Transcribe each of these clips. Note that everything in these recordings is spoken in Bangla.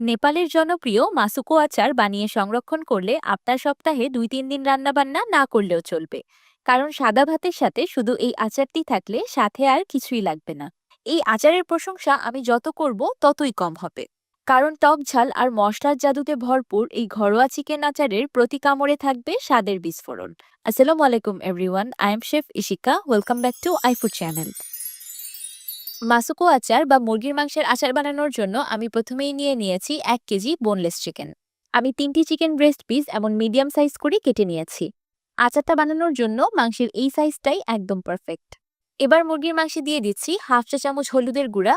নেপালের জনপ্রিয় মাসুকো আচার বানিয়ে সংরক্ষণ করলে আপনার সপ্তাহে দুই তিন দিন রান্নাবান্না না করলেও চলবে। কারণ সাদা ভাতের সাথে শুধু এই আচারটি থাকলে সাথে আর কিছুই লাগবে না। এই আচারের প্রশংসা আমি যত করব ততই কম হবে। কারণ টক ঝাল আর মশলার জাদুতে ভরপুর এই ঘরোয়া চিকেন আচারের প্রতি কামড়ে থাকবে স্বাদের বিস্ফোরণ। আসসালামু আলাইকুম everyone I am chef Ishika welcome back to iFood channel মাসুকো আচার বা মুরগির মাংসের আচার বানানোর জন্য আমি প্রথমেই নিয়ে নিয়েছি এক কেজি বোনলেস চিকেন আমি তিনটি চিকেন ব্রেস্ট পিস এমন মিডিয়াম সাইজ করে কেটে নিয়েছি। আচারটা বানানোর জন্য মাংসের এই সাইজটাই একদম পারফেক্ট এবার মুরগির মাংসে দিয়ে দিচ্ছি হাফ চা চামচ হলুদের গুঁড়া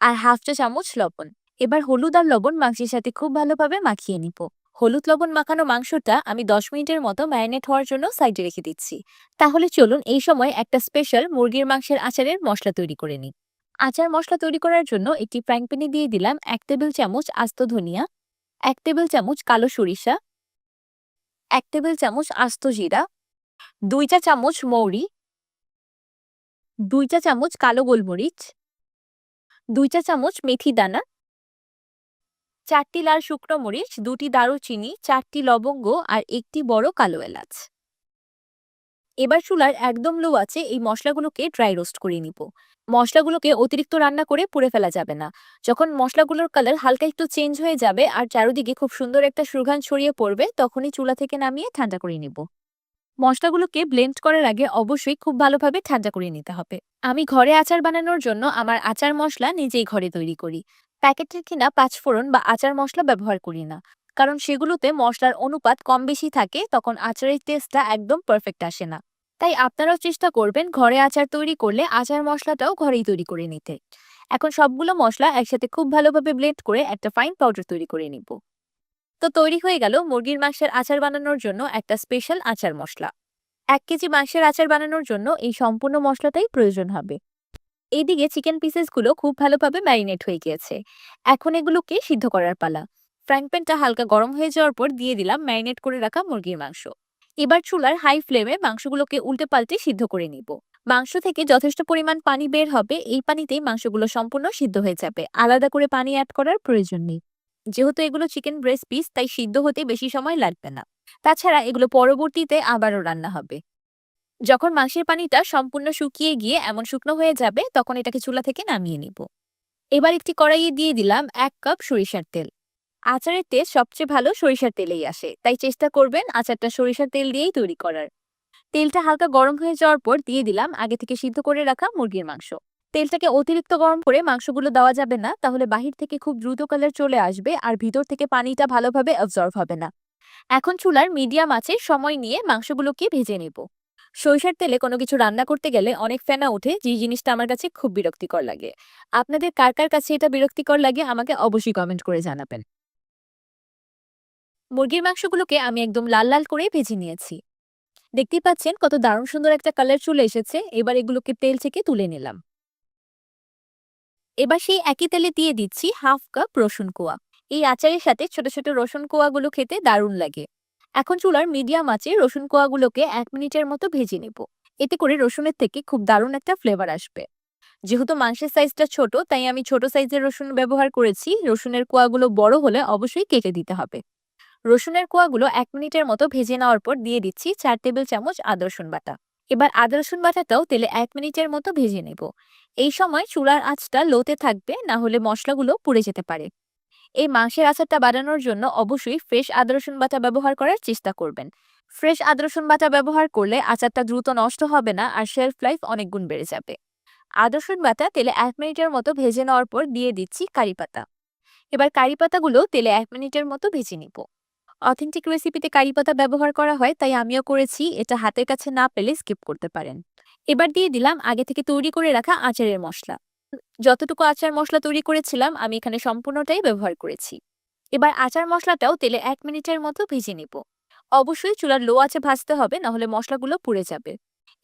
আর হাফ চা চামচ লবণ। এবার হলুদ আর লবণ মাংসের সাথে খুব ভালোভাবে মাখিয়ে নিব। হলুদ লবণ মাখানো মাংসটা আমি দশ মিনিটের মতো ম্যারিনেট হওয়ার জন্য সাইডে রেখে দিচ্ছি। তাহলে চলুন এই সময় একটা স্পেশাল মুরগির মাংসের আচারের মশলা তৈরি করে নিই। আচার মশলা তৈরি করার জন্য একটি ফ্রাইং প্যানে দিয়ে দিলাম এক টেবিল চামচ আস্ত ধনিয়া, এক টেবিল চামচ কালো সরিষা, এক টেবিল চামচ আস্ত জিরা, দুই চা চামচ মৌরি, দুই চা চামচ কালো গোলমরিচ, দুই চা চামচ মেথি দানা চারটি লাল শুকনো মরিচ, দুটি দারুচিনি, চারটি লবঙ্গ আর একটি বড় কালো এলাচ। এবার চুলার একদম লো আছে এই মশলাগুলোকে ড্রাই রোস্ট করে নিব। মশলাগুলোকে অতিরিক্ত রান্না করে পুড়ে ফেলা যাবে না। যখন মশলাগুলোর কালার হালকা একটু চেঞ্জ হয়ে যাবে আর চারদিকে খুব সুন্দর একটা সুঘ্রাণ ছড়িয়ে পড়বে, তখনই চুলা থেকে নামিয়ে ঠান্ডা করে নিব। মশলাগুলোকে ব্লেন্ড করার আগে অবশ্যই খুব ভালোভাবে ঠান্ডা করে নিতে হবে। আমি ঘরে আচার বানানোর জন্য আমার আচার মশলা নিজেই ঘরে তৈরি করি। প্যাকেটের কিনা পাঁচফোড়ন বা আচার মশলা ব্যবহার করি না। কারণ সেগুলোতে মশলার অনুপাত কম বেশি থাকে, তখন আচারের টেস্টটা একদম পারফেক্ট আসে না। তাই আপনারাও চেষ্টা করবেন ঘরে আচার তৈরি করলে আচার মশলাটাও ঘরেই তৈরি করে নিতে। এখন সবগুলো মশলা একসাথে খুব ভালোভাবে ব্লেন্ড করে একটা ফাইন পাউডার তৈরি করে নিব। তো তৈরি হয়ে গেল মুরগির মাংসের আচার বানানোর জন্য একটা স্পেশাল আচার মশলা। এক কেজি মাংসের আচার বানানোর জন্য এই সম্পূর্ণ মশলাটাই প্রয়োজন হবে। এইদিকে চিকেন পিসেসগুলো খুব ভালোভাবে ম্যারিনেট হয়ে গিয়েছে। এখন এগুলোকে সিদ্ধ করার পালা। ফ্রাইং প্যানটা হালকা গরম হয়ে যাওয়ার পর দিয়ে দিলাম ম্যারিনেট করে রাখা মুরগির মাংস। এবার চুলার হাই ফ্লেমে মাংসগুলোকে উল্টে পাল্টে সিদ্ধ করে নিব। মাংস থেকে যথেষ্ট পরিমাণ পানি বের হবে, এই পানিতেই মাংসগুলো সম্পূর্ণ সিদ্ধ হয়ে যাবে। আলাদা করে পানি অ্যাড করার প্রয়োজন নেই। যেহেতু এগুলো চিকেন ব্রেস্ট পিস তাই সিদ্ধ হতে বেশি সময় লাগবে না। তাছাড়া এগুলো পরবর্তীতে আবারও রান্না হবে। যখন মাংসের পানিটা সম্পূর্ণ শুকিয়ে গিয়ে এমন শুকনো হয়ে যাবে, তখন এটাকে চুলা থেকে নামিয়ে নিব। এবার একটি কড়াইয়ে দিয়ে দিলাম এক কাপ সরিষার তেল। আচারের টেস্ট সবচেয়ে ভালো সরিষার তেলেই আসে, তাই চেষ্টা করবেন আচারটা সরিষার তেল দিয়েই তৈরি করার। তেলটা হালকা গরম হয়ে যাওয়ার পর দিয়ে দিলাম আগে থেকে সিদ্ধ করে রাখা মুরগির মাংস। তেলটাকে অতিরিক্ত গরম করে মাংসগুলো দেওয়া যাবে না, তাহলে বাহির থেকে খুব দ্রুত কালার চলে আসবে আর ভিতর থেকে পানিটা ভালোভাবে অবজর্ভ হবে না। এখন চুলার মিডিয়াম আছে, সময় নিয়ে মাংসগুলোকে ভেজে নেব। সরিষার তেলে কোনো কিছু রান্না করতে গেলে অনেক ফেনা ওঠে, যে জিনিসটা আমার কাছে খুব বিরক্তিকর লাগে। আপনাদের কার কার কাছে এটা বিরক্তিকর লাগে আমাকে অবশ্যই কমেন্ট করে জানাবেন। মুরগির মাংসগুলোকে আমি একদম লাল লাল করে ভেজে নিয়েছি। দেখতেই পাচ্ছেন কত দারুণ সুন্দর একটা কালার চলে এসেছে, এবার এগুলোকে তেল থেকে তুলে নিলাম। এবার সেই একই তেলে দিয়ে দিচ্ছি হাফ কাপ রসুন কোয়া। এই আচারের সাথে ছোট ছোট রসুন কোয়াগুলো খেতে দারুণ লাগে। এখন চুলার মিডিয়াম আছে রসুন কোয়াগুলোকে এক মিনিটের মতো ভেজে নেব। এতে করে রসুনের থেকে খুব দারুণ একটা ফ্লেভার আসবে। যেহেতু মাংসের সাইজটা ছোট, তাই আমি ছোট সাইজের রসুন ব্যবহার করেছি। রসুনের কোয়াগুলো বড় হলে অবশ্যই কেটে দিতে হবে। রসুনের কোয়াগুলো এক মিনিটের মতো ভেজে নেওয়ার পর দিয়ে দিচ্ছি চার টেবিল চামচ আদা রসুন বাটা। এবার আদা রসুন বাটাটাও তেলে এক মিনিটের মতো ভেজে নেব। এই সময় চুলার আঁচটা লোতে থাকবে, না হলে মশলাগুলো পুড়ে যেতে পারে। এই মাংসের আচারটা বানানোর জন্য অবশ্যই ফ্রেশ আদা, রসুন বাটা ব্যবহার করার চেষ্টা করবেন। ফ্রেশ আদা, রসুন বাটা ব্যবহার করলে আচারটা দ্রুত নষ্ট হবে না আর শেলফ লাইফ অনেক গুণ বেড়ে যাবে। আদা, রসুন বাটা তেলে এক মিনিটের মতো ভেজে নেওয়ার পর দিয়ে দিচ্ছি কারি পাতা। এবার কারি পাতাগুলো তেলে এক মিনিটের মতো ভেজে নিব। অথেন্টিক রেসিপিতে কারি পাতা ব্যবহার করা হয়, তাই আমিও করেছি, এটা হাতের কাছে না পেলে স্কিপ করতে পারেন। এবার দিয়ে দিলাম আগে থেকে তৈরি করে রাখা আচারের মশলা। যতটুকু আচার মশলা তৈরি করেছিলাম, আমি এখানে সম্পূর্ণটাই ব্যবহার করেছি। এবার আচার মশলাটাও তেলে এক মিনিটের মতো ভেজে নিব। অবশ্যই চুলার লো আছে ভাজতে হবে, নাহলে মশলাগুলো পুড়ে যাবে।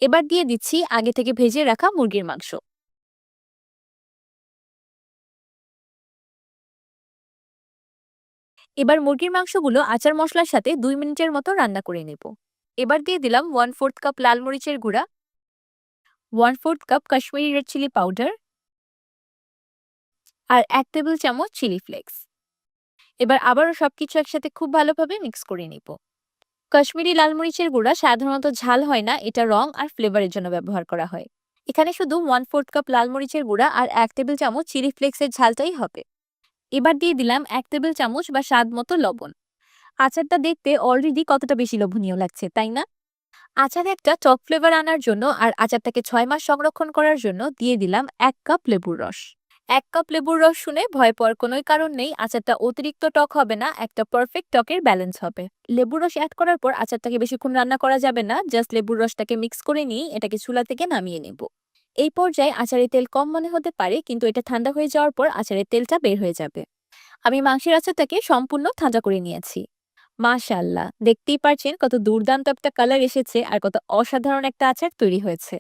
এবার দিয়ে দিচ্ছি আগে থেকে ভেজে রাখা মুরগির মাংস। এবার মুরগির মাংসগুলো আচার মশলার সাথে দুই মিনিটের মতো রান্না করে নেব। এবার দিয়ে দিলাম ওয়ান ফোর্থ কাপ লাল মরিচের গুঁড়া one fourth cup Kashmiri red chilli powder আর এক টেবিল চামচ চিলি ফ্লেক্স। এবার আবারও সবকিছু একসাথে খুব ভালোভাবে মিক্স করে নিব। কাশ্মীরি লাল মরিচের গুঁড়া সাধারণত ঝাল হয় না, এটা রং আর ফ্লেভারের জন্য ব্যবহার করা হয়। এখানে শুধু ওয়ান ফোর্থ কাপ লাল মরিচের গুঁড়া আর এক টেবিল চামচ চিলি ফ্লেক্সের ঝালটাই হবে। এবার দিয়ে দিলাম এক টেবিল চামচ বা স্বাদ মতো লবণ। আচারটা দেখতে অলরেডি কতটা বেশি লোভনীয় লাগছে, তাই না? আচারে একটা টক ফ্লেভার আনার জন্য আর আচারটাকে ছয় মাস সংরক্ষণ করার জন্য দিয়ে দিলাম এক কাপ লেবুর রস। এক কাপ লেবুর রস শুনে ভয় পাওয়ার কোনোই কারণ নেই, আচারটা অতিরিক্ত টক হবে না, একটা পারফেক্ট টকের ব্যালেন্স হবে। লেবুর রস অ্যাড করার পর আচারটাকে বেশিক্ষণ রান্না করা যাবে না জাস্ট লেবুর রসটাকে মিক্স করে নিয়ে এটাকে চুলা থেকে নামিয়ে নেব। এই পর্যায়ে আচারের তেল কম মনে হতে পারে, কিন্তু এটা ঠান্ডা হয়ে যাওয়ার পর আচারের তেলটা বের হয়ে যাবে। আমি মাংসের আচারটাকে সম্পূর্ণ ঠান্ডা করে নিয়েছি। মাশাআল্লাহ! দেখতেই পারছেন কত দুর্দান্ত একটা কালার এসেছে আর কত অসাধারণ একটা আচার তৈরি হয়েছে।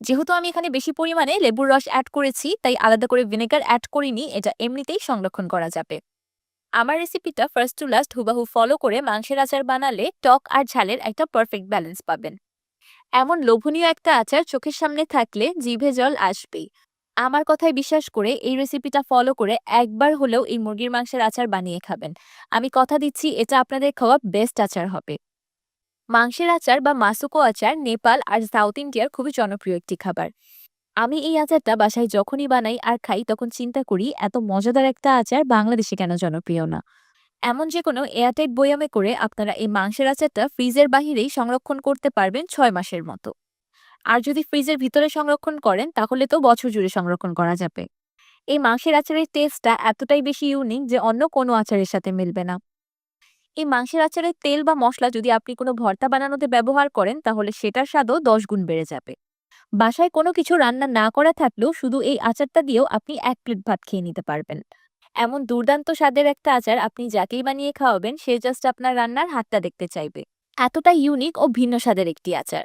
যেহেতু আমি এখানে বেশি পরিমাণে লেবুর রস অ্যাড করেছি, তাই আলাদা করে ভিনেগার অ্যাড করিনি, এটা এমনিতেই সংরক্ষণ করা যাবে। আমার রেসিপিটা ফার্স্ট টু লাস্ট হুবাহু ফলো করে মাংসের আচার বানালে টক আর ঝালের একটা পারফেক্ট ব্যালেন্স পাবেন। এমন লোভনীয় একটা আচার চোখের সামনে থাকলে জিভে জল আসবেই। আমার কথায় বিশ্বাস করে এই রেসিপিটা ফলো করে একবার হলেও এই মুরগির মাংসের আচার বানিয়ে খাবেন। আমি কথা দিচ্ছি, এটা আপনাদের খাওয়া বেস্ট আচার হবে। মাংসের আচার বা মাসুকো আচার নেপাল আর সাউথ ইন্ডিয়ার খুবই জনপ্রিয় একটি খাবার। আমি এই আচারটা বাসায় যখনই বানাই আর খাই তখন চিন্তা করি এত মজাদার একটা আচার বাংলাদেশে কেন জনপ্রিয় না। এমন যে কোনো এয়ারটাইট বয়ামে করে আপনারা এই মাংসের আচারটা ফ্রিজের বাহিরেই সংরক্ষণ করতে পারবেন ছয় মাসের মতো। আর যদি ফ্রিজের ভিতরে সংরক্ষণ করেন তাহলে তো বছর জুড়ে সংরক্ষণ করা যাবে। এই মাংসের আচারের টেস্টটা এতটাই বেশি ইউনিক যে অন্য কোনো আচারের সাথে মিলবে না। এই মাংসের আচারে তেল বা মশলা যদি আপনি কোনো ভর্তা বানানোতে ব্যবহার করেন, তাহলে সেটার স্বাদও দশ গুণ বেড়ে যাবে। বাসায় কোনো কিছু রান্না না করা থাকলেও শুধু এই আচারটা দিয়েও আপনি এক প্লেট ভাত খেয়ে নিতে পারবেন। এমন দুর্দান্ত স্বাদের একটা আচার আপনি যাকেই বানিয়ে খাওয়াবেন, সে জাস্ট আপনার রান্নার হাতটা দেখতে চাইবে। এতটা ইউনিক ও ভিন্ন স্বাদের একটি আচার।